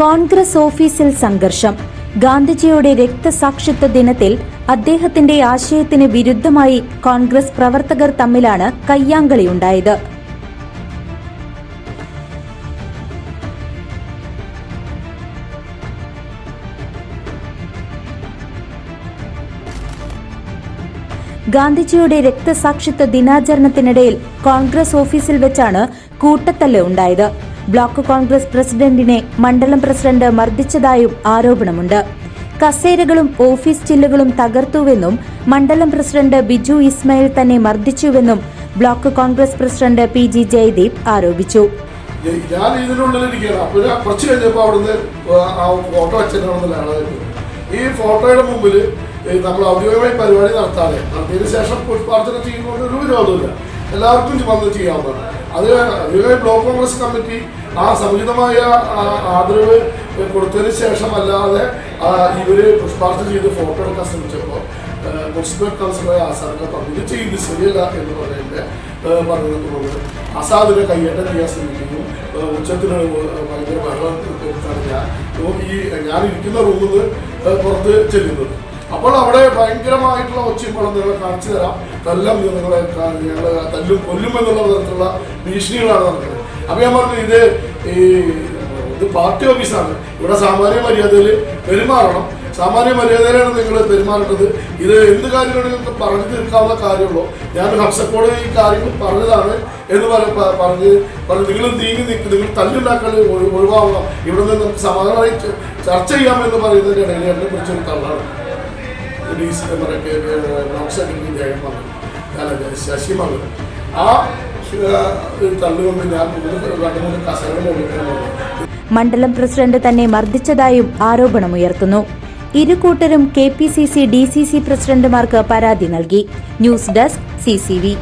കോൺഗ്രസ് ഓഫീസിൽ സംഘർഷം. ഗാന്ധിജിയുടെ രക്തസാക്ഷിത്വ ദിനത്തിൽ അദ്ദേഹത്തിന്റെ ആശയത്തിന് വിരുദ്ധമായി കോൺഗ്രസ് പ്രവർത്തകർ തമ്മിലാണ് കയ്യാങ്കളിയുണ്ടായത് ഗാന്ധിജിയുടെ രക്തസാക്ഷിത്വ ദിനാചരണത്തിനിടയിൽ കോൺഗ്രസ് ഓഫീസിൽ വെച്ചാണ് കൂട്ടത്തല്ല് ഉണ്ടായത്. ബ്ലോക്ക് കോൺഗ്രസ് പ്രസിഡന്റിനെ മണ്ഡലം പ്രസിഡന്റ് മർദ്ദിച്ചതായും ആരോപണമുണ്ട്. കസേരകളും ഓഫീസ് ചില്ലുകളും തകർത്തുവെന്നും മണ്ഡലം പ്രസിഡന്റ് ബിജു ഇസ്മയിൽ തന്നെ മർദ്ദിച്ചുവെന്നും block Congress president P G Jayadeep ആരോപിച്ചു. ഞാൻ കുറച്ച് കഴിഞ്ഞപ്പോൾ അവിടുന്ന് ഫോട്ടോ ഈ ഫോട്ടോയുടെ മുമ്പിൽ നമ്മൾ ഔദ്യോഗികമായി പരിപാടി നടത്താതെ നടത്തിയതിനു ശേഷം പുഷ്പാർച്ചന ചെയ്യുന്നതുകൊണ്ട് ഒരു വിരോധമില്ല എല്ലാവർക്കും വന്ന് ചെയ്യാവുന്നതാണ്. അത് അതിലെ ബ്ലോക്ക് കോൺഗ്രസ് കമ്മിറ്റി ആ സമുചിതമായ ആദരവ് കൊടുത്തതിന് ശേഷം അല്ലാതെ ഇവർ പുഷ്പാർത്ഥ ചെയ്ത് ഫോട്ടോ എടുക്കാൻ ശ്രമിച്ചപ്പോൾ മുനിസിപ്പൽ കൗൺസിലറെ ആസാദിനെ പറഞ്ഞു. ഇത് ചെയ്ത് ശരിയല്ല എന്ന് പറയുന്നത് പറഞ്ഞത് തുടർന്ന് ആസാദിനെ കയ്യേറ്റം ചെയ്യാൻ ശ്രമിക്കുന്നു. ഉച്ചത്തിന് ഭയങ്കര ബഹളം ഞാൻ. ഈ ഞാൻ ഇരിക്കുന്ന റൂമിൽ പുറത്ത് ചെല്ലുന്നത്. അപ്പോൾ അവിടെ ഭയങ്കരമായിട്ടുള്ള ഒച്ചയും നിങ്ങളെ കാണിച്ചു തരാം. തല്ലം നിങ്ങളെ ഞങ്ങൾ തല്ലും കൊല്ലും എന്നുള്ള തരത്തിലുള്ള ഭീഷണികളാണ് നടക്കുന്നത്. അപ്പോൾ ഞാൻ പറഞ്ഞു ഇത് ഈ ഇത് പാർട്ടി ഓഫീസാണ്. ഇവിടെ സാമാന്യ മര്യാദയിൽ പെരുമാറണം. സാമാന്യ മര്യാദയിലാണ് നിങ്ങൾ പെരുമാറേണ്ടത്. ഇത് എന്ത് കാര്യമാണ് നിങ്ങൾക്ക് പറഞ്ഞു തീർക്കാവുന്ന കാര്യമുള്ളൂ. ഞാൻ ഹംസക്കോട് ഈ കാര്യങ്ങൾ പറഞ്ഞതാണ് എന്ന് പറ- പറഞ്ഞ് പറഞ്ഞു നിങ്ങൾ നീങ്ങി നിൽക്കും നിങ്ങൾ തല്ലുണ്ടാക്കാൻ ഒഴിവാവണം. ഇവിടെ നിന്ന് നമുക്ക് സമാധാനമായി ചർച്ച ചെയ്യാമെന്ന് പറയുന്നതിന്റെ ഇടയിൽ എന്നെ കുറിച്ചൊരു തള്ളാണ്. D C block secretary Jayam Mangalam അല്ല ശശി മംഗലം ആ മണ്ഡലം പ്രസിഡന്റ് തന്നെ മർദ്ദിച്ചതായും ആരോപണമുയർത്തുന്നു ഇരു കൂട്ടരും K P C C D C C പ്രസിഡന്റുമാർക്ക് പരാതി നൽകി. News desk C C V.